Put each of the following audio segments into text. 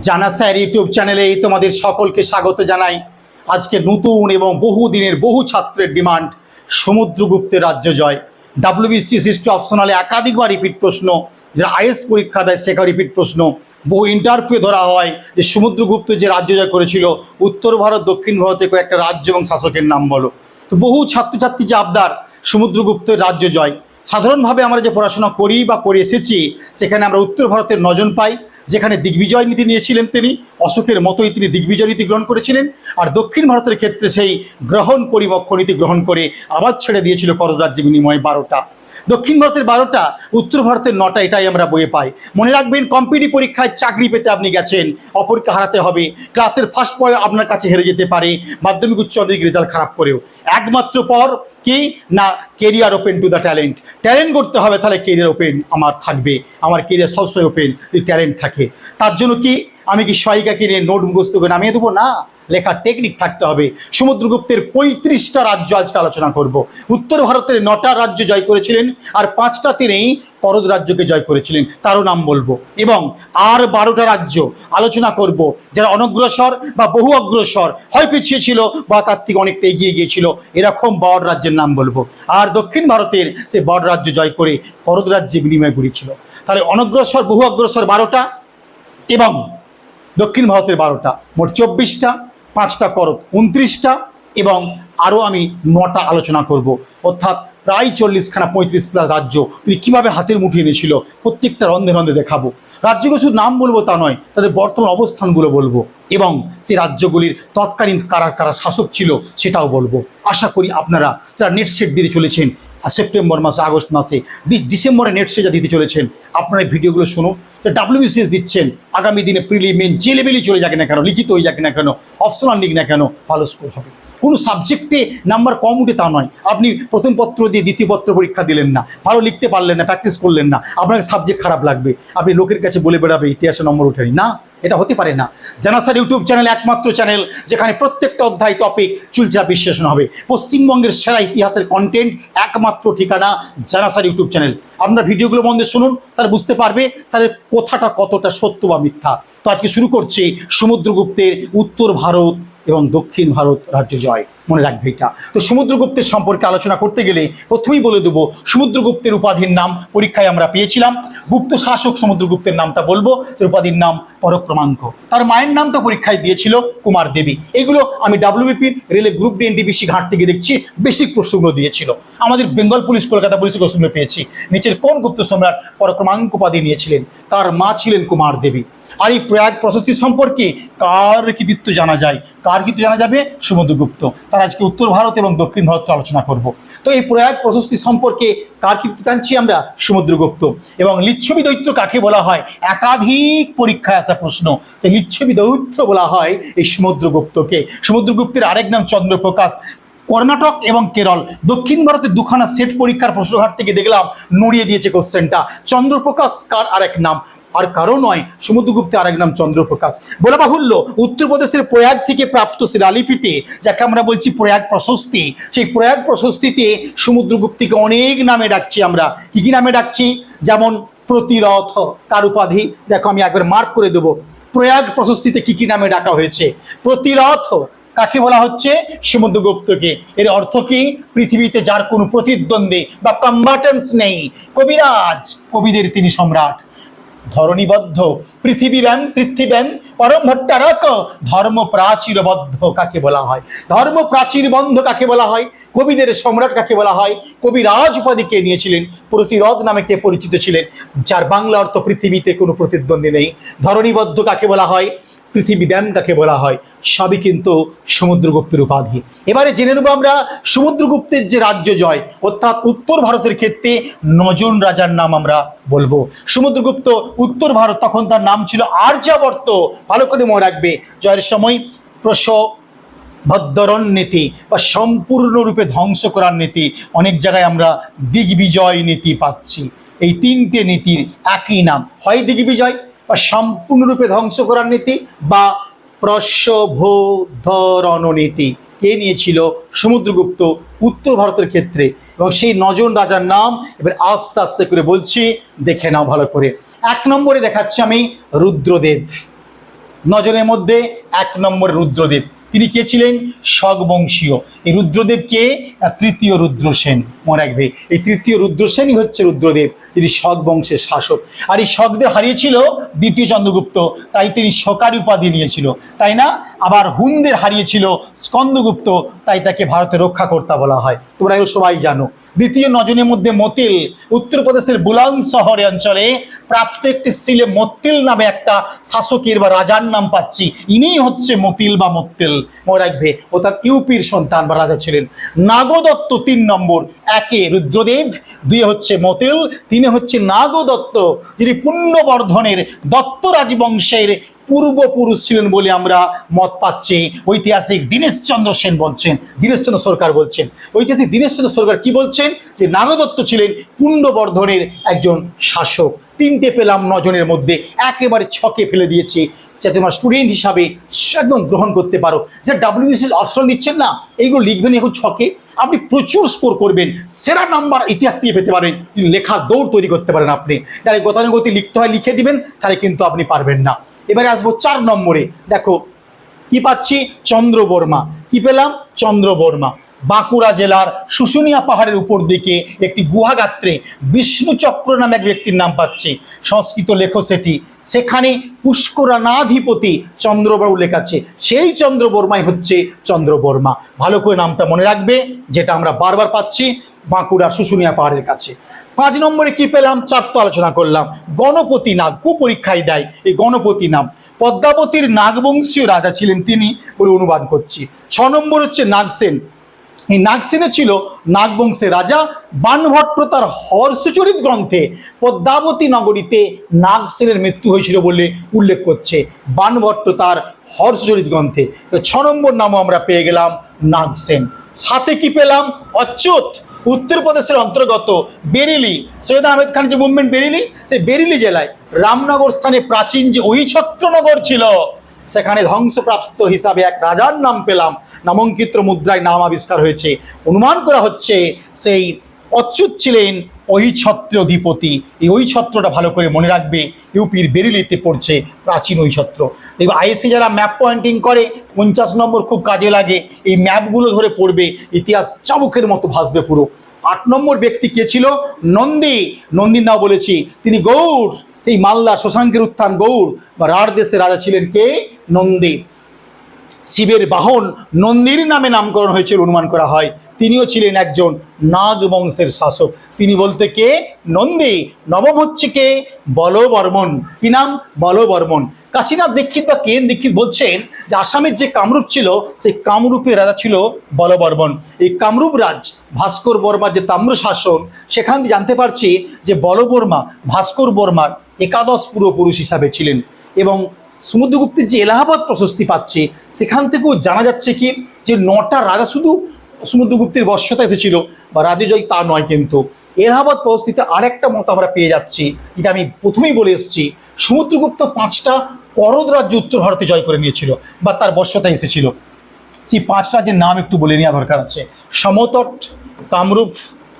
জানা sir YouTube চ্যানেলে তোমাদের সকলকে স্বাগত জানাই। আজকে নতুন এবং বহু দিনের বহু ছাত্রের ডিমান্ড, সমুদ্রগুপ্তের রাজ্য জয়। ডাব্লিউবিসি সৃষ্টি অপশনালে একাধিকবার রিপিট প্রশ্ন, যারা আইএস পরীক্ষা দেয় সেখানে রিপিট প্রশ্ন। বহু ইন্টারভিউ ধরা হয় যে সমুদ্রগুপ্ত যে রাজ্য জয় করেছিল, উত্তর ভারত, দক্ষিণ ভারতে কয়েকটা রাজ্য এবং শাসকের নাম বলো। তো বহু ছাত্রছাত্রী যে আবদার, সমুদ্রগুপ্তের রাজ্য জয়। সাধারণভাবে আমরা যে পড়াশোনা করি বা করে এসেছি, সেখানে আমরা উত্তর ভারতের নজন পাই। যেখানে দিগ্বিজয় নীতি নিয়েছিলেন তিনি, অশোকের মতোই তিনি দিগ্বিজয় নীতি গ্রহণ করেছিলেন, আর দক্ষিণ ভারতের ক্ষেত্রে সেই গ্রহণ পরিমক্ষ নীতি গ্রহণ করে আবার ছেড়ে দিয়েছিল কররাজ্য বিনিময়ে বারোটা। দক্ষিণ ভারতের বারোটা, উত্তর ভারতের নটা, এটাই আমরা বইয়ে পাই। মনে রাখবেন কম্পিটি পরীক্ষায় চাকরি পেতে আপনি গেছেন, অপরকে হারাতে হবে। ক্লাসের ফার্স্ট পয় আপনার কাছে হেরে যেতে পারে, মাধ্যমিক উচ্চ মাধ্যমিক রেজাল্ট খারাপ করেও। একমাত্র পর কি? না career open to the talent talent করতে হবে, তাহলে কেরিয়ার ওপেন আমার থাকবে। আমার কেরিয়ার সবসময় ওপেন যদি ট্যালেন্ট থাকে। তার জন্য কি? আমি কি সহায়িকা কিনে নোট মুখস্থ করে নামিয়ে দেবো? না। লেখার টেকনিক থাকতে হবে। সমুদ্রগুপ্তের পঁয়ত্রিশটা রাজ্য আজকে আলোচনা করব। উত্তর ভারতের নটা রাজ্য জয় করেছিলেন আর পাঁচটা তিনেই করদ রাজ্যকে জয় করেছিলেন, তারও নাম বলব। এবং আর বারোটা রাজ্য আলোচনা করব, যারা অনগ্রসর বা বহু অগ্রসর হয় পিছিয়ে ছিল বা তার থেকে অনেকটা এগিয়ে গিয়েছিল, এরকম বড় রাজ্যের নাম বলব। আর দক্ষিণ ভারতের সে বড় রাজ্য জয় করে করদ রাজ্যে বিনিময় করেছিল। তাহলে অনগ্রসর, বহু অগ্রসর বারোটা এবং দক্ষিণ ভারতের বারোটা, মোট চব্বিশটা। পাঁচটা করব উনত্রিশটা এবং আরও আমি নটা আলোচনা করব। অর্থাৎ প্রায় চল্লিশখানা পঁয়ত্রিশ প্লাস রাজ্য তিনি কীভাবে হাতের মুঠে এনেছিল প্রত্যেকটা রন্ধে রন্ধে দেখাবো। রাজ্যগুলো শুধু নাম বলব তা নয়, তাদের বর্তমান অবস্থানগুলো বলব এবং সেই রাজ্যগুলির তৎকালীন কারা কারা শাসক ছিল সেটাও বলব। আশা করি আপনারা যারা নেট সেট দিতে চলেছেন সেপ্টেম্বর মাসে, আগস্ট মাসে, ডিস- ডিসেম্বরে নেট যা দিতে চলেছেন, আপনারা ভিডিওগুলো শুনুন। যে ডাব্লিউবিসিএস দিচ্ছেন, আগামী দিনে প্রিলিমেন যে লেভেলই চলে যাক না কেন, লিখিত হয়ে যাক না কেন অপশনাল লিখ না কেন, ভালো স্কোর হবে। কোনো সাবজেক্টে নাম্বার কম উঠে তা নয়। আপনি প্রথম পত্র দিয়ে দ্বিতীয় পত্র পরীক্ষা দিলেন না, ভালো লিখতে পারলেন না প্র্যাকটিস করলেন না আপনাকে সাবজেক্ট খারাপ লাগবে। আপনি লোকের কাছে বলে বেড়াবে, ইতিহাসে নম্বর ওঠেনি। না, এটা হতে পারে না। জানা স্যার ইউটিউব চ্যানেল একমাত্র চ্যানেল যেখানে প্রত্যেকটা অধ্যায় টপিক চুলচা বিশ্লেষণ হবে। পশ্চিমবঙ্গের সেরা ইতিহাসের কন্টেন্ট একমাত্র ঠিকানা জানা স্যার ইউটিউব চ্যানেল আপনার ভিডিওগুলো মধ্যে শুনুন, তাহলে বুঝতে পারবে তাহলে কথাটা কতটা সত্য বা মিথ্যা। তো আজকে শুরু করছি সমুদ্রগুপ্তের উত্তর ভারত এবং দক্ষিণ ভারত রাজ্য জয়। মনে রাখবে এটা। তো সমুদ্রগুপ্তের সম্পর্কে আলোচনা করতে গেলে প্রথমেই বলে দেবো, সমুদ্রগুপ্তের উপাধির নাম পরীক্ষায় আমরা পেয়েছিলাম। গুপ্ত শাসক সমুদ্রগুপ্তের নামটা বলব, তার উপাধির নাম পরক্রমাঙ্ক। তার মায়ের নামটা পরীক্ষায় দিয়েছিল কুমার দেবী। এগুলো আমি ডাব্লিউবিপি রেলে গ্রুপ ডি এনডিবিসি ঘাট থেকে দেখছি বেসিক প্রশ্নগুলো দিয়েছিল। আমাদের বেঙ্গল পুলিশ, কলকাতা পুলিশ প্রশ্ন পেয়েছি। নিচের কোন গুপ্ত সম্রাট পরক্রমাঙ্ক উপাধি নিয়েছিলেন? তার মা ছিলেন কুমার দেবী। আর এই প্রয়াগ প্রশস্তি সম্পর্কে কার কৃতিত্ব জানা যায়? কার কৃতিত্ব জানা যাবে? সমুদ্রগুপ্ত তার আজকে উত্তর ভারত এবং দক্ষিণ ভারত আলোচনা করব। তো এই প্রয়াগ প্রশস্তি সম্পর্কে কার কৃতিত্ব জানছি আমরা? সমুদ্রগুপ্ত এবং লিচ্ছবি দৈত্য কাকে বলা হয়? একাধিক পরীক্ষায় আসা প্রশ্ন। সে লিচ্ছবি দৈত্য বলা হয় এই সমুদ্রগুপ্তকে সমুদ্রগুপ্তের আরেক নাম চন্দ্রপ্রকাশ। কর্ণাটক এবং কেরল। দক্ষিণ ভারতের দুখানা সেট পরীক্ষার প্রশ্নঘাট থেকে দেখলাম, নড়িয়ে দিয়েছে কোশ্চেনটা। চন্দ্রপ্রকাশ কার আরেক নাম? আর কারও নয় সমুদ্রগুপ্তের আরেক নাম চন্দ্রপ্রকাশ। বলা বাহুল্য, উত্তরপ্রদেশের প্রয়াগ থেকে প্রাপ্ত শিলালিপিতে যাকে আমরা বলছি প্রয়াগ প্রশস্তি, সেই প্রয়াগ প্রশস্তিতে সমুদ্রগুপ্তকে অনেক নামে ডাকছি আমরা। কি কি নামে ডাকছি? যেমন প্রতিরথ কার উপাধি দেখো, আমি একবার মার্ক করে দেবো। প্রয়াগ প্রশস্তিতে কি কি নামে ডাকা হয়েছে? প্রতিরথ, কাকে বলা হচ্ছে? সমুদ্রগুপ্তকে এর অর্থ কি? পৃথিবীতে যার কোনো প্রতিদ্বন্দ্বী বা কম্বাটেন্স নেই। কবিরাজ, কবিদের তিনি সম্রাট। ধরণীবদ্ধ। পৃথিবী ব্যাম পৃথিবী ব্যাম পরম ভট্টারক ধর্ম প্রাচীরবদ্ধ কাকে বলা হয়? ধর্ম প্রাচীর বন্ধ কাকে বলা হয়? কবিদের সম্রাট কাকে বলা হয়? কবি রাজ উপাধি কে নিয়েছিলেন, প্রতিরোধ নামে কে পরিচিত ছিলেন, যার বাংলা অর্থ পৃথিবীতে কোনো প্রতিদ্বন্দ্বী নেই। ধরণীবদ্ধ কাকে বলা হয়? পৃথিবী কাকে বলা হয়, সবই কিন্তু সমুদ্রগুপ্তের উপাধি। এবারে জেনে নেব আমরা সমুদ্রগুপ্তের যে রাজ্য জয়, অর্থাৎ উত্তর ভারতের ক্ষেত্রে নজন রাজার নাম আমরা বলব। সমুদ্রগুপ্ত উত্তর ভারত, তখন তার নাম ছিল আর্যাবর্ত। ভালো করে মনে রাখবে, জয়ের সময় প্রস ভদ্রণ নীতি বা সম্পূর্ণরূপে ধ্বংস করার নীতি, অনেক জায়গায় আমরা দিগ্বিজয় নীতি পাচ্ছি। এই তিনটে নীতির একই নাম। হয় দিগ্বিজয় বা সম্পূর্ণরূপে ধ্বংস করার নীতি বা প্রসবোধরণ নীতি কে নিয়েছিল? সমুদ্রগুপ্ত, উত্তর ভারতের ক্ষেত্রে। এবং সেই নজন রাজার নাম এবার আস্তে আস্তে করে বলছি, দেখে নাও ভালো করে। এক নম্বরে দেখাচ্ছি আমি রুদ্রদেব। নজনের মধ্যে এক নম্বর রুদ্রদেব। তিনি কে ছিলেন? শকবংশীয় এই রুদ্রদেব কে? তৃতীয় রুদ্রসেন মনে রাখবে, এই তৃতীয় রুদ্রসেনই হচ্ছে রুদ্রদেব। তিনি বংশের শাসক। আর এই শকদের হারিয়েছিল দ্বিতীয় চন্দ্রগুপ্ত। তাই তিনি শকারি উপাধি নিয়েছিল। তাই না? আবার হুনদের হারিয়েছিল স্কন্দগুপ্ত। তাই তাকে ভারতে রক্ষাকর্তা বলা হয়। তোমরা এগুলো সবাই জানো। দ্বিতীয় নজনের মধ্যে মতিল। উত্তরপ্রদেশের বুলান শহরে অঞ্চলে প্রাপ্ত একটি সিলে মত্তিল নামে একটা শাসকের বা রাজার নাম পাচ্ছি। ইনিই হচ্ছে মতিল বা মত্তিল মনে রাখবে তার ইউপির সন্তান বা রাজা ছিলেন। নাগদত্ত তিন নম্বর, একে রুদ্রদেব, দুই হচ্ছে মতিল, তিনে হচ্ছে নাগদত্ত, যিনি পুণ্যবর্ধনের দত্ত রাজবংশের পূর্বপুরুষ ছিলেন বলে আমরা মত পাচ্ছি। ঐতিহাসিক দীনেশচন্দ্র সেন বলছেন, দীনেশচন্দ্র সরকার বলছেন। ঐতিহাসিক দীনেশচন্দ্র সরকার কি বলছেন? যে নাগদত্ত ছিলেন পুণ্যবর্ধনের একজন শাসক। তিনটে পেলাম নজনের মধ্যে, একেবারে ছকে ফেলে দিয়েছে। যাতে তোমার স্টুডেন্ট হিসাবে একদম গ্রহণ করতে পারো। যে ডাব্লিউবিসিএস অপশন দিচ্ছেন না, এইগুলো লিখবেন এখন ছকে। আপনি প্রচুর স্কোর করবেন। সেরা নাম্বার ইতিহাস দিয়ে পেতে পারেন। লেখার দৌড় তৈরি করতে পারেন আপনি। ডাইরেক্ট গতানুগতি লিখতে হয়, লিখে দিবেন, তাহলে কিন্তু আপনি পারবেন না। এবারে আসব চার নম্বরে। দেখো, কি পাচ্ছি? চন্দ্র বর্মা কি পেলাম? চন্দ্র বর্মা বাঁকুড়া জেলার শুশুনিয়া পাহাড়ের উপর দিকে একটি গুহাগাত্রে বিষ্ণুচক্র নামে এক ব্যক্তির নাম পাচ্ছি। সংস্কৃত লেখো সেটি। সেখানে পুষ্করানাধিপতি চন্দ্রবাবু লেখাচ্ছে। সেই চন্দ্র বর্মাই হচ্ছে চন্দ্র বর্মা ভালো করে নামটা মনে রাখবে, যেটা আমরা বারবার পাচ্ছি বাঁকুড়া শুশুনিয়া পাহাড়ের কাছে। পাঁচ নম্বরে কি পেলাম? চার তো আলোচনা করলাম। গণপতি নাগ, কুপরীক্ষায় দেয় এই গণপতি নাম। পদ্মাবতীর নাগবংশীয় রাজা ছিলেন তিনি বলে অনুবাদ করছি। ছ নম্বর হচ্ছে নাগসেন। এই নাগসেনে ছিল নাগবংশের রাজা বানভট্ট তার হর্ষচরিত গ্রন্থে পদ্মাবতী নগরীতে নাগসেনের মৃত্যু হয়েছিল বলে উল্লেখ করছে বানভট্ট তার হর্ষচরিত গ্রন্থে। ছ নম্বর নামও আমরা পেয়ে গেলাম নাগসেন। সাথে কি পেলাম? অচ্যুত উত্তরপ্রদেশের অন্তর্গত বেরিলি। সৈয়দ আহমেদ খান যে মুভমেন্ট বেরিলি, সেই বেরিলি জেলায় রামনগর স্থানে প্রাচীন যে ঐছত্রনগর ছিল সেখানে ধ্বংসপ্রাপ্ত হিসাবে এক রাজার নাম পেলাম। নামঙ্কিত মুদ্রায় নাম আবিষ্কার হয়েছে। অনুমান করা হচ্ছে সেই অচ্যুত ছিলেন ওই ছত্র অধিপতি। এই ওই ছত্রটা ভালো করে মনে রাখবে। ইউপির বেরিলিতে পড়ছে প্রাচীন ওই ছত্র দেখবে আইএসসি যারা ম্যাপ পয়েন্টিং করে, পঞ্চাশ নম্বর খুব কাজে লাগে। এই ম্যাপগুলো ধরে পড়বে, ইতিহাস চাবুকের মতো ভাসবে পুরো। আট নম্বর ব্যক্তি কে ছিল? নন্দী। নন্দীর নাম বলেছি। তিনি গৌড়। সেই মালদা শশাঙ্কের উত্থান গৌড় বা রাঢ় দেশের রাজা ছিলেন কে? নন্দী শিবের বাহন নন্দীর নামে নামকরণ হয়েছিল, অনুমান করা হয়। তিনিও ছিলেন একজন নাগ বংশের শাসক। তিনি বলতে কে? নন্দী। নবম হচ্ছে কে? বলবর্মন। কি নাম? বলবর্মন। কাশীনাথ দীক্ষিত বা কেন দীক্ষিত বলছেন যে আসামের যে কামরূপ ছিল, সেই কামরূপের রাজা ছিল বলবর্মন। এই কামরূপ রাজ, ভাস্কর বর্মার যে তাম্র শাসন, সেখান থেকে জানতে পারছি যে বলবর্মা, ভাস্কর বর্মার একাদশ পূর্বপুরুষ হিসাবে ছিলেন এবং সমুদ্রগুপ্তের যে এলাহাবাদ প্রশস্তি পাচ্ছে, সেখান থেকেও জানা যাচ্ছে কি যে নটা রাজা শুধু সমুদ্রগুপ্তের বর্ষতা এসেছিল বা রাজজয় তা নয় কিন্তু। এলাহাবাদ প্রশস্তিতে আরেকটা মত আমরা পেয়ে যাচ্ছি, যেটা আমি প্রথমেই বলে এসেছি। সমুদ্রগুপ্ত পাঁচটা করদ রাজ্য উত্তর ভারতে জয় করে নিয়েছিল বা তার বর্ষতা এসেছিল সেই পাঁচ রাজ্যের নাম একটু বলে নেওয়া দরকার আছে। সমতট, কামরূপ,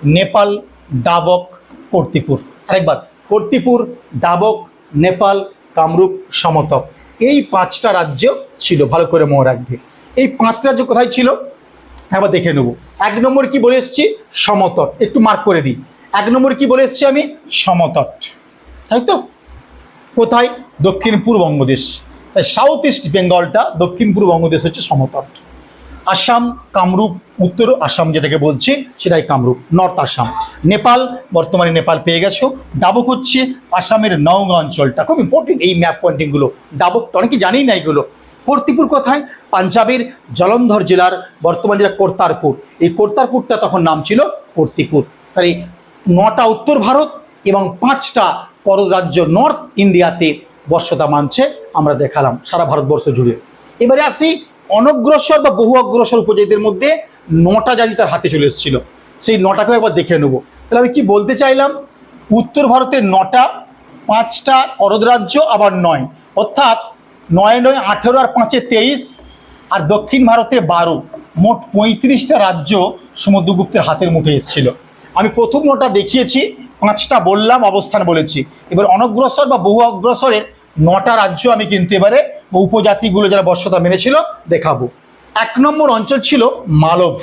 নেপাল, ডাবক, কর্তিপুর। আরেকবার, কর্তিপুর, ডাবক, নেপাল, কামরূপ সমতক এই পাঁচটা রাজ্য ছিল, ভালো করে মনে রাখবে। এই পাঁচটা রাজ্য কোথায় ছিল? একবার দেখে নেব। এক নম্বর কি বলে এসেছি? সমতট। একটু মার্ক করে দিই। এক নম্বর কি বলে এসেছি আমি? সমতট। তাই তো? কোথায়? দক্ষিণ পূর্ব বঙ্গদেশ। তাই সাউথ ইস্ট বেঙ্গলটা দক্ষিণ পূর্ব বঙ্গদেশ হচ্ছে সমতট। আসাম, কামরূপ, উত্তর আসাম যেটাকে বলছি, সেটাই কামরূপ নর্থ আসাম। নেপাল, বর্তমানে নেপাল পেয়ে গেছো। ডাবক হচ্ছে আসামের নওগাঁ অঞ্চলটা। খুব ইম্পর্টেন্ট এই ম্যাপ পয়েন্টিংগুলো ডাবকটা অনেকে জানেই না এগুলো। কর্তিপুর কোথায়? পাঞ্জাবের জলন্ধর জেলার বর্তমান জেলা কর্তারপুর। এই কর্তারপুরটা তখন নাম ছিল কর্তিপুর। তাই নটা উত্তর ভারত এবং পাঁচটা পর রাজ্য নর্থ ইন্ডিয়াতে বর্ষতা মানছে, আমরা দেখালাম সারা ভারতবর্ষ জুড়ে। এবারে আসি অনগ্রসর বা বহু অগ্রসর উপজাতিদের মধ্যে নটা জাতি তার হাতে চলে এসেছিল। সেই নটাকেও একবার দেখে নেব। তাহলে আমি কি বলতে চাইলাম? উত্তর ভারতের নটা, পাঁচটা করদ রাজ্য আবার নয়। অর্থাৎ নয় নয় আঠেরো আর পাঁচে তেইশ, আর দক্ষিণ ভারতে বারো। মোট পঁয়ত্রিশটা রাজ্য সমুদ্রগুপ্তের হাতের মুঠে এসেছিল। আমি প্রথম নটা দেখিয়েছি, পাঁচটা বললাম, অবস্থান বলেছি। এবার অনগ্রসর বা বহু অগ্রসরের নটা রাজ্য আমি কিন্তু এবারে উপজাতিগুলো যারা বর্ষতা মেনেছিল দেখাবো। এক নম্বর অঞ্চল ছিল মালব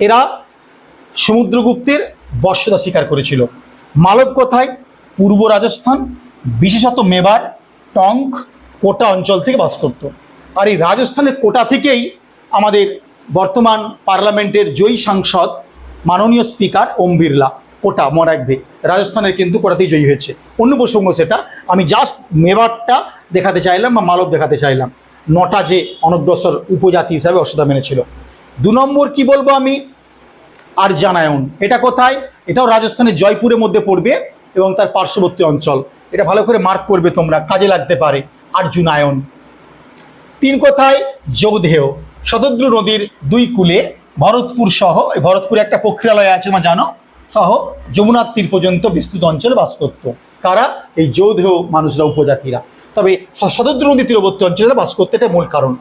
এরা সমুদ্রগুপ্তের বর্ষতা স্বীকার করেছিল। মালব কোথায়? পূর্ব রাজস্থান, বিশেষত মেবার, টঙ্ক, কোটা অঞ্চল থেকে বাস করত। আর এই রাজস্থানের কোটা থেকেই আমাদের বর্তমান পার্লামেন্টের জয়ী সাংসদ মাননীয় স্পিকার ওম বিড়লা, কোটা মনে রাখবে রাজস্থানের কিন্তু কোটাতেই জয়ী হয়েছে। অন্য প্রসঙ্গ সেটা, আমি জাস্ট মেবারটা দেখাতে চাইলাম বা মালব দেখাতে চাইলাম। নটা যে অনগ্রসর উপজাতি হিসাবে অসুবিধা মেনেছিল। দু নম্বর কি বলব আমি? আরজানায়ন এটা কোথায়? এটাও রাজস্থানের জয়পুরের মধ্যে পড়বে এবং তার পার্শ্ববর্তী অঞ্চল। এটা ভালো করে মার্ক করবে তোমরা, কাজে লাগতে পারে। আর্জুনায়ন তিন কথায়? যোগধেয়। শতদ্রু নদীর দুই কূলে ভরতপুর সহ, এই ভরতপুরে একটা পক্ষীরালয় আছে, তোমরা জানো, সহ যমুনার তীর পর্যন্ত বিস্তৃত অঞ্চলে বাস করত। কারা? এই যৌধেয় মানুষরা, উপজাতিরা। তবে শতদ্রু নদী তীরবর্তী অঞ্চলে বাস করতে এটা মূল কারণ।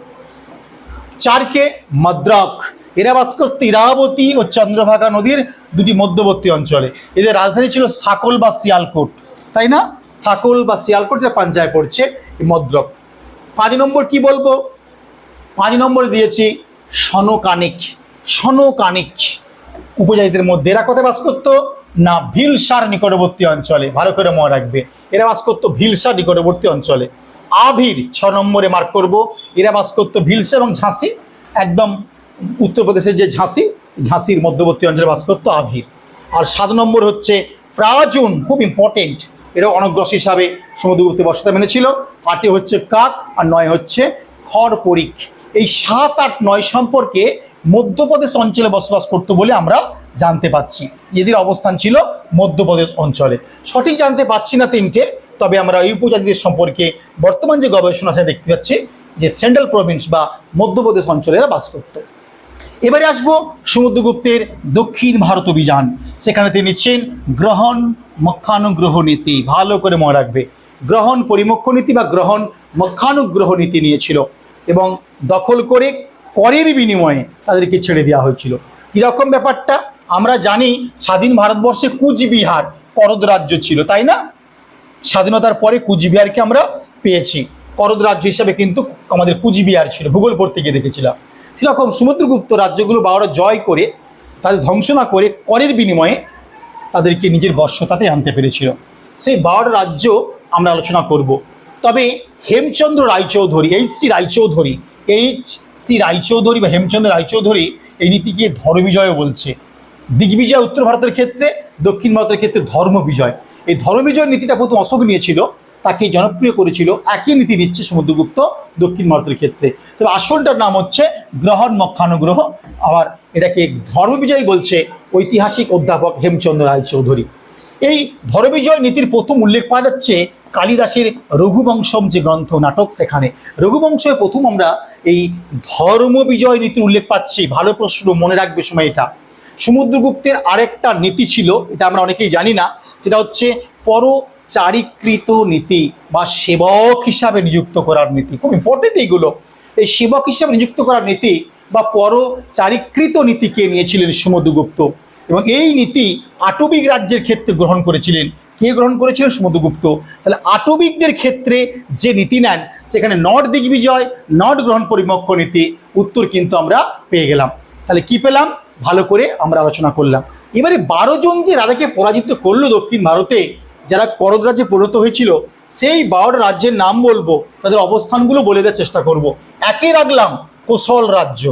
চারকে মাদ্রাক। এরা বাস করত ইরাবতী ও চন্দ্রভাগা নদীর দুটি মধ্যবর্তী অঞ্চলে। এদের রাজধানী ছিল সাকল বা শিয়ালকোট। তাই না? সাকল বা শিয়ালকোট এটা পাঞ্জায় পড়ছে মদ্রক। পাঁচ নম্বর কি বলব? পাঁচ নম্বরে দিয়েছি সনকানিক। সনকানিক উপজাতিদের মধ্যে এরা কোথায় বাস করতো? না, ভিলসার নিকটবর্তী অঞ্চলে। ভালো করে মনে রাখবে। এরা বাস করতো ভিলসার নিকটবর্তী অঞ্চলে। আভির ছ নম্বরে মার্ক করব। এরা বাস করতো ভিলসা এবং ঝাঁসি। একদম উত্তরপ্রদেশের যে ঝাঁসি, ঝাঁসির মধ্যবর্তী অঞ্চলে বাস করতো আভির আর সাত নম্বর হচ্ছে প্রাচুন খুব ইম্পর্টেন্ট এরা অনগ্রস হিসাবে সমুদ্রগুপ্তে বসতে মেনেছিল। আটে হচ্ছে কাক আর নয় হচ্ছে খড়পরিক এই সাত আট নয় সম্পর্কে মধ্যপ্রদেশ অঞ্চলে বসবাস করতো বলে আমরা জানতে পাচ্ছি। এদের অবস্থান ছিল মধ্যপ্রদেশ অঞ্চলে। সঠিক জানতে পাচ্ছি না তিনটে, তবে আমরা এই উপজাতিদের সম্পর্কে বর্তমান যে গবেষণা আছে দেখতে পাচ্ছি যে সেন্ট্রাল প্রভিন্স বা মধ্যপ্রদেশ অঞ্চলে এরা বাস করতো। এবারে আসব সমুদ্রগুপ্তের দক্ষিণ ভারত অভিযান। সেখানে তিনি নিচ্ছেন গ্রহণ মক্ষানুগ্রহ নীতি, ভালো করে মনে রাখবে। গ্রহণ পরিমক্ষ নীতি বা গ্রহণ মক্ষানুগ্রহ নীতি নিয়েছিল। এবং দখল করে করের বিনিময়ে তাদেরকে ছেড়ে দেওয়া হয়েছিল। কীরকম ব্যাপারটা? আমরা জানি স্বাধীন ভারতবর্ষে কুচবিহার করদ রাজ্য ছিল, তাই না? স্বাধীনতার পরে কুচবিহারকে আমরা পেয়েছি। করদ রাজ্য হিসাবে কিন্তু আমাদের কুচবিহার ছিল ভূগোল পড়তে গিয়ে দেখেছিলাম। সেরকম সমুদ্রগুপ্ত রাজ্যগুলো বাবারা জয় করে, তাদের ধ্বংস না করে করের বিনিময়ে তাদেরকে নিজের বর্ষতাতে আনতে পেরেছিল। সেই বারোটা রাজ্য আমরা আলোচনা করব। তবে Hemchandra Raychaudhuri H C Raychaudhuri H C Raychaudhuri বা হেমচন্দ্র রায়চৌধুরী এই নীতিকে ধর্মবিজয়ও বলছে। দিগ্বিজয় উত্তর ভারতের ক্ষেত্রে, দক্ষিণ ভারতের ক্ষেত্রে ধর্মবিজয় এই ধর্মবিজয় নীতিটা প্রথম অশোক নিয়েছিল তাকে জনপ্রিয় করেছিল, একই নীতি দিচ্ছে সমুদ্রগুপ্ত দক্ষিণ ভারতের ক্ষেত্রে। তবে আসলটার নাম হচ্ছে গ্রহণ মক্ষানুগ্রহ। আবার এটাকে ধর্মবিজয় বলছে ঐতিহাসিক অধ্যাপক হেমচন্দ্র রায় চৌধুরী এই ধর্মবিজয় নীতির প্রথম উল্লেখ পাওয়া যাচ্ছে কালিদাসের রঘুবংশম যে গ্রন্থ নাটক সেখানে। রঘুবংশে প্রথম আমরা এই ধর্মবিজয় নীতির উল্লেখ পাচ্ছি। ভালো প্রশ্ন, মনে রাখবে সময় এটা। সমুদ্রগুপ্তের আরেকটা নীতি ছিল, এটা আমরা অনেকেই জানি না, সেটা হচ্ছে পরচারিকৃত নীতি বা সেবক হিসাবে নিযুক্ত করার নীতি। খুব ইম্পর্টেন্ট এইগুলো। এই সেবক হিসাবে নিযুক্ত করার নীতি বা পরচারিকৃত নীতিকে নিয়েছিলেন সমুদ্রগুপ্ত? এবং এই নীতি আটবিক রাজ্যের ক্ষেত্রে গ্রহণ করেছিলেন। কে গ্রহণ করেছিলেন? সমুদ্রগুপ্ত তাহলে আটবিকদের ক্ষেত্রে যে নীতি নেন, সেখানে নট দিগ্বিজয় নট গ্রহণ পরিমক্ষ নীতি, উত্তর কিন্তু আমরা পেয়ে গেলাম। তাহলে কি পেলাম? ভালো করে আমরা আলোচনা করলাম। এবারে বারো জন যে রাজাকে পরাজিত করল দক্ষিণ ভারতে, যারা করদ রাজ্যে পরিণত হয়েছিল, সেই বারোটা রাজ্যের নাম বলব, তাদের অবস্থানগুলো বলে দেওয়ার চেষ্টা করব। একে রাখলাম কোশল রাজ্য।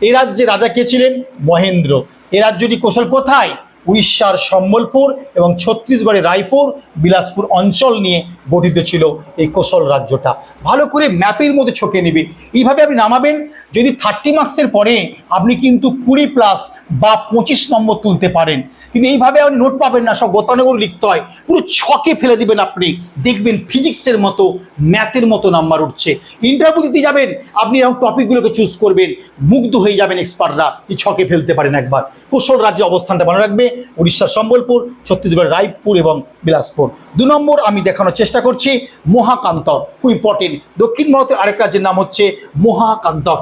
এই রাজ্যে রাজা কে ছিলেন? মহেন্দ্র। এই রাজ্যটি কৌশল কোথায়? উড়িষ্যার সম্বলপুর এবং ছত্তিশগড়ের রায়পুর, বিলাসপুর অঞ্চল নিয়ে গঠিত ছিল এই কোশল রাজ্যটা। ভালো করে ম্যাপের মধ্যে ছকে নেবে। এইভাবে আপনি নামাবেন, যদি থার্টি মার্কসের পরে আপনি কিন্তু কুড়ি প্লাস বা পঁচিশ নম্বর তুলতে পারেন। কিন্তু এইভাবে আপনি নোট পাবেন না, সব গতানুগর লিখতে হয়। পুরো ছকে ফেলে দিবেন আপনি। দেখবেন ফিজিক্সের মতো, ম্যাথের মতো নাম্বার উঠছে। ইন্টারভিউ দিতে যাবেন, আপনি এরকম টপিকগুলোকে চুজ করবেন। মুগ্ধ হয়ে যাবেন এক্সপার্টরা। এই ছকে ফেলতে পারেন একবার। কোশল রাজ্যে অবস্থানটা ভালো রাখবে। উড়িষ্যার সম্বলপুর, ছত্তিশগড়ের রায়পুর এবং বিলাসপুর। দু নম্বর আমি দেখানোর চেষ্টা করছি মহাকান্তর খুব ইম্পর্টেন্ট দক্ষিণ ভারতের আরেক রাজ্যের নাম হচ্ছে মহাকান্তর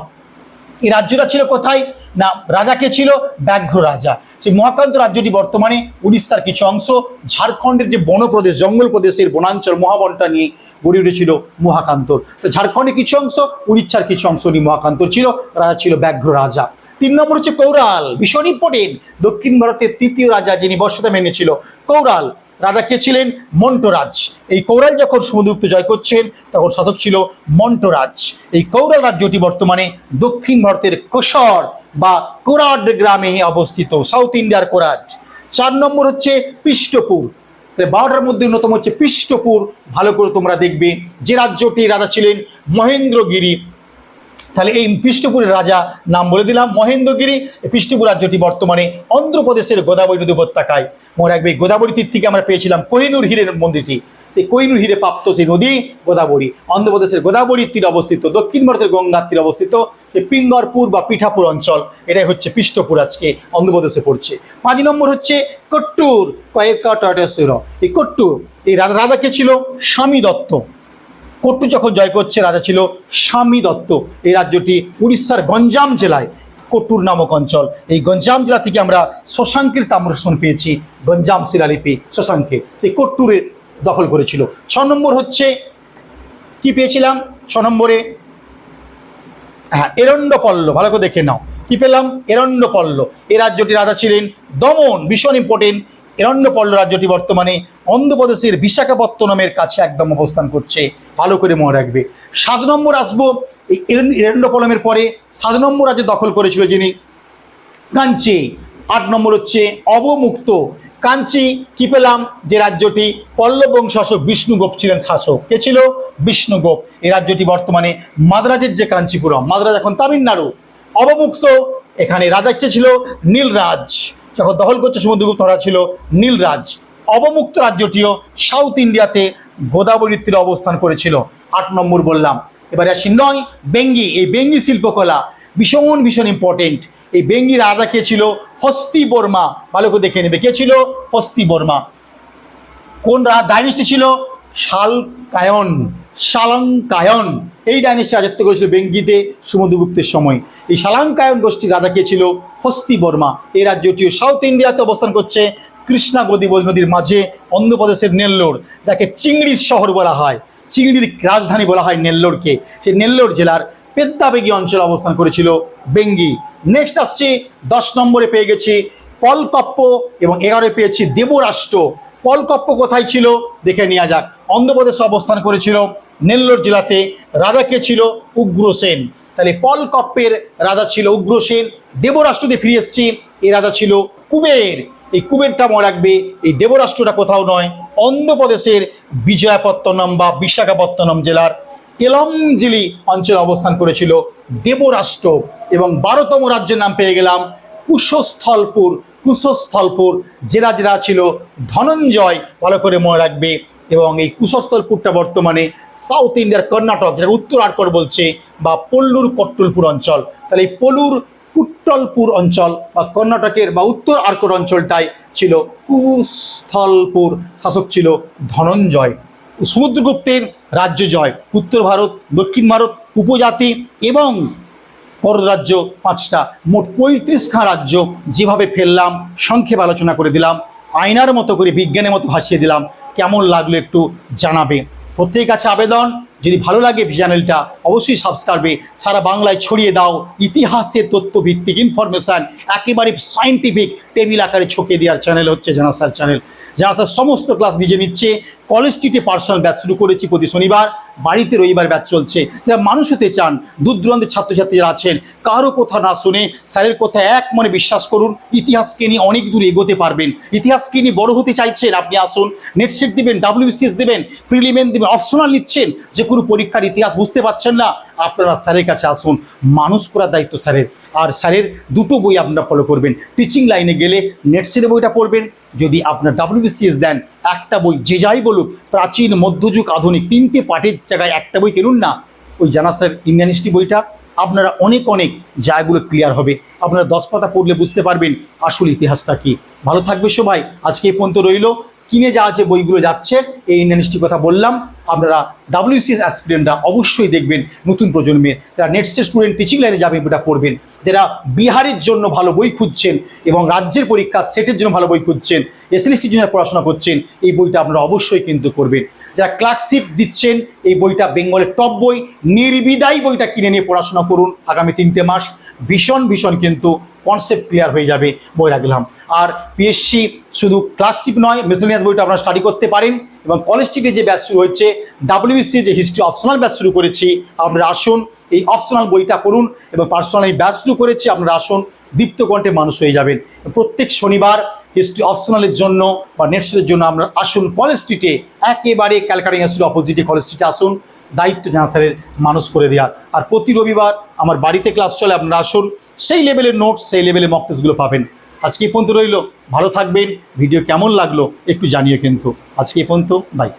এই রাজ্যটা ছিল কোথায়? না রাজাকে ছিল? ব্যাঘ্র রাজা। সেই মহাকান্ত রাজ্যটি বর্তমানে উড়িষ্যার কিছু অংশ, ঝাড়খণ্ডের যে বনপ্রদেশ জঙ্গল প্রদেশের বনাঞ্চল, মহাবনটা নিয়ে গড়ে উঠেছিল মহাকান্তর। ঝাড়খণ্ডের কিছু অংশ, উড়িষ্যার কিছু অংশ নিয়ে মহাকান্তর ছিল। রাজা ছিল ব্যাঘ্র রাজা। তিন নম্বর হচ্ছে কৌরাল, ভীষণ ইম্পর্টেন্ট দক্ষিণ ভারতের তৃতীয় রাজা যিনি বর্ষতা মেনেছিল, কৌরাল। রাজা কে ছিলেন? মন্টরাজ। এই কৌরাল যখন সমুদ্রগুপ্ত জয় করছেন, তখন শাসক ছিল মন্টরাজ। এই কৌরাল রাজ্যটি বর্তমানে দক্ষিণ ভারতের কোশর বা কোরাড গ্রামে অবস্থিত সাউথ ইন্ডিয়ার কোরাড। চার নম্বর হচ্ছে পৃষ্ঠপুর বারোটার মধ্যে অন্যতম হচ্ছে পৃষ্ঠপুর ভালো করে তোমরা দেখবে যে রাজ্যটি রাজা ছিলেন মহেন্দ্রগিরি তাহলে এই পৃষ্ঠপুরের রাজা, নাম বলে দিলাম, মহেন্দ্রগিরি। পৃষ্ঠপুর রাজ্যটি বর্তমানে অন্ধ্রপ্রদেশের গোদাবরী নদী উপত্যকায়। মনে রাখবে গোদাবরী তীর থেকে আমরা পেয়েছিলাম কোহিনুর হীরের মন্দিরটি। সেই কোহিনুর হীরে প্রাপ্ত সেই নদী গোদাবরী। অন্ধ্রপ্রদেশের গোদাবরী তীর অবস্থিত, দক্ষিণ ভারতের গঙ্গার তীর অবস্থিত, সেই পিঙ্গরপুর বা পিঠাপুর অঞ্চল। এটাই হচ্ছে পৃষ্ঠপুর আজকে অন্ধ্রপ্রদেশে পড়ছে। পাঁচ নম্বর হচ্ছে কট্টুর, কয়েক এই কট্টুর, এই রাজা কে ছিল? স্বামী দত্ত। কট্টু যখন জয় করছে, রাজা ছিল স্বামী দত্ত। এই রাজ্যটি উড়িষ্যার গঞ্জাম জেলায়, কট্টুর নামক অঞ্চল। এই গঞ্জাম জেলা থেকে আমরা শশাঙ্কের তাম্রসন পেয়েছি, গঞ্জাম শিলালিপি শশাঙ্কে। সেই কট্টুরের দখল করেছিল। ছ নম্বর হচ্ছে, কি পেয়েছিলাম? ছ নম্বরে হ্যাঁ এরণ্যপল্ল ভালো করে দেখে নাও। কি পেলাম? এরণ্যপল্ল এ রাজ্যটি রাজা ছিলেন দমন, ভীষণ ইম্পর্টেন্ট এরণ্যপল্ল রাজ্যটি বর্তমানে অন্ধ্রপ্রদেশের বিশাখাপত্তনমের কাছে একদম অবস্থান করছে। ভালো করে মনে রাখবে। সাত নম্বর আসব, এই এরণ্য- এরণ্যপল্লমের পরে সাত নম্বর রাজ্য দখল করেছিল যিনি কাঞ্চি। আট নম্বর হচ্ছে অবমুক্ত। কাঞ্চি, কি পেলাম? যে রাজ্যটি পল্লব বংশ শাসক বিষ্ণুগোপ ছিলেন শাসক। কে ছিল? বিষ্ণুগোপ। এই রাজ্যটি বর্তমানে মাদ্রাজের যে কাঞ্চিপুরম, মাদ্রাজ এখন তামিলনাড়ু। অবমুক্ত, এখানে রাজা ইচ্ছে ছিল নীলরাজ। যখন দখল করছে সমুদ্রগুপ্ত রাজা ছিল নীলরাজ। অবমুক্ত রাজ্যটিও সাউথ ইন্ডিয়াতে গোদাবরীর তীরে অবস্থান করেছিল। আট নম্বর বললাম। এবারে আসি নয়, বেঙ্গি। এই বেঙ্গি শিল্পকলা ভীষণ ভীষণ ইম্পর্টেন্ট এই বেঙ্গি রাজা কে ছিল? হস্তি বর্মা। ভালো করে দেখে নেবে। কে ছিল? হস্তি বর্মা। কোন ডাইনিস্টি ছিল? শালকায়ন শালঙ্কায়ন এই ডাইনিস্টি রাজত্ব করেছিল বেঙ্গিতে সমুদ্রগুপ্তের সময়। এই শালাঙ্কায়ন গোষ্ঠীর রাজা কে ছিল? হস্তি বর্মা। এই রাজ্যটিও সাউথ ইন্ডিয়াতে অবস্থান করছে কৃষ্ণা গোদাবরী নদীর মাঝে অন্ধ্রপ্রদেশের নেল্লোর, যাকে চিংড়ির শহর বলা হয়। চিংড়ির রাজধানী বলা হয় নেল্লোরকে। সেই নেল্লোর জেলার পেদ্দাবেগী অঞ্চলে অবস্থান করেছিল বেঙ্গি। নেক্সট আসছে, দশ নম্বরে পেয়ে গেছি পলকপ্প এবং এগারোয় পেয়েছি দেবরাষ্ট্র। পলকপ্প কোথায় ছিল দেখে নেওয়া যাক। অন্ধ্রপ্রদেশে অবস্থান করেছিল নেল্লোর জেলাতে রাজা কে ছিল উগ্রসেন তাহলে পলকপ্পের রাজা ছিল উগ্রসেন দেবরাষ্ট্রতে ফিরে এসছি এই রাজা ছিল কুবের। এই কুবেরটা মনে রাখবে, এই দেবরাষ্ট্রটা কোথাও নয়, অন্ধ্রপ্রদেশের বিজয়াপত্তনম বা বিশাখাপত্তনম জেলার এলমজিলি অঞ্চলে অবস্থান করেছিল দেবরাষ্ট্র। এবং বারোতম রাজ্যের নাম পেয়ে গেলাম কুশস্থলপুর। কুশস্থলপুর জেলা জেলা ছিল ধনঞ্জয় ভালো করে মনে রাখবে এবং এই কুশস্থলপুরটা বর্তমানে সাউথ ইন্ডিয়ার কর্ণাটক, যেটা উত্তর আটকর বলছে, বা পল্লুর কট্টলপুর অঞ্চল। তাহলে এই পলুর কুট্টলপুর অঞ্চল বা কর্ণাটকের বা উত্তর আর্কর অঞ্চলটাই ছিল কুস্থলপুর শাসক ছিল ধনঞ্জয়। সমুদ্রগুপ্তের রাজ্য জয়, উত্তর ভারত, দক্ষিণ ভারত, উপজাতি এবং রাজ্য পাঁচটা। মোট পঁয়ত্রিশখান রাজ্য যেভাবে ফেললাম, সংক্ষেপ আলোচনা করে দিলাম, আয়নার মতো করে, বিজ্ঞানের মতো ভাসিয়ে দিলাম, কেমন লাগল একটু জানাবে। প্রত্যেক কাছে আবেদন, যদি ভালো লাগে চ্যানেলটা অবশ্যই সাবস্ক্রাইবে সারা বাংলায় ছড়িয়ে দাও, ইতিহাসের তথ্যভিত্তিক ইনফরমেশান একেবারে সায়েন্টিফিক টেবিল আকারে ছকে দেওয়ার চ্যানেল হচ্ছে জানাসার চ্যানেল জানাসার সমস্ত ক্লাস নিজে নিচ্ছে। কলেজ স্ট্রিটে পার্সোনাল ব্যাচ শুরু করেছি প্রতি শনিবার। বাড়িতে রবিবার ব্যাচ চলছে। যারা মানুষ হতে চান দূর দূরান্তের ছাত্রছাত্রীরা আছেন, কারও কথা না শুনে স্যারের কথা এক মনে বিশ্বাস করুন, ইতিহাসকে নিয়ে অনেক দূর এগোতে পারবেন। ইতিহাসকে নিয়ে বড় হতে চাইছেন আপনি আসুন, নেট দেবেন ডাব্লিউবিসিএস দেবেন, প্রিলিমেন দেবেন, অপশনাল নিচ্ছেন, যে কোনো পরীক্ষার ইতিহাস বুঝতে পারছেন না, আপনারা স্যারের কাছে আসুন। মানুষ করার দায়িত্ব স্যারের। আর স্যারের দুটো বই আপনারা ফলো করবেন। টিচিং লাইনে গেলে নেটসের বইটা পড়বেন যদি আপনার ডাব্লিউবিসিএস দেন, একটা বই যে যাই বলুক, প্রাচীন, মধ্যযুগ, আধুনিক, তিনটে পাঠের জায়গায় একটা বই কিনুন না। ওই ইন্ডিয়ান হিস্ট্রি বইটা। আপনারা অনেক অনেক জায়গাগুলো ক্লিয়ার হবে। আপনারা দশ পাতা পড়লে বুঝতে পারবেন আসল ইতিহাসটা কি। ভালো থাকবে সবাই আজকে এই পর্যন্ত রইল। স্ক্রিনে যা আছে বইগুলো যাচ্ছে, এই ইন্ডিয়ান কথা বললাম। আপনারা ডাব্লিউসিএস অ্যাসপিরেন্টরা অবশ্যই দেখবেন নতুন প্রজন্মের। যারা নেটসের স্টুডেন্ট টিচিং লাইনে যাবেন, এটা পড়বেন। যারা বিহারের জন্য ভালো বই খুঁজছেন এবং রাজ্যের পরীক্ষা সেটের জন্য ভালো বই খুঁজছেন এসএলএসটির জন্য পড়াশোনা করছেন, এই বইটা আপনারা অবশ্যই কিন্তু করবেন। যারা ক্লার্কশিপ দিচ্ছেন, এই বইটা বেঙ্গলের টপ বই, নির্বিদায় বইটা কিনে নিয়ে পড়াশোনা করুন আগামী তিনটে মাস। ভীষণ ভীষণ কিন্তু কনসেপ্ট ক্লিয়ার হয়ে যাবে বই রাখলাম আর পিএসসি শুধু ক্লার্কশিপ নয় মিসলেনিয়াস বইটা আপনারা স্টাডি করতে পারেন এবং কলেজ স্ট্রিটে যে ব্যাচ শুরু হয়েছে ডাব্লিউবিসি যে হিস্ট্রি অপশনাল ব্যাচ শুরু করেছি, আপনারা আসুন, এই অপশনাল বইটা করুন এবং পার্সোনাল এই ব্যাচ শুরু করেছি, আপনারা আসুন, দীপ্ত কণ্ঠে মানুষ হয়ে যাবেন। প্রত্যেক শনিবার হিস্ট্রি অপশনালের জন্য বা নেটসের জন্য আমরা আসুন কলেজ স্ট্রিটে একেবারে ক্যালকাটা ইউনিভার্সিটি অপোজিটে কলেজ স্ট্রিটে আসুন, দায়িত্ব জানাসারের মানুষ করে দেওয়ার। আর প্রতি রবিবার আমার বাড়িতে ক্লাস চলে, আপনারা আসুন। সেই লেভেলের নোটস সেই লেভেলের মক টেস্টগুলো পাবেন। আজকে এই পর্যন্ত রইল। ভালো থাকবেন। ভিডিও কেমন লাগল একটু জানিও কিন্তু। আজকে এই পর্যন্ত বাই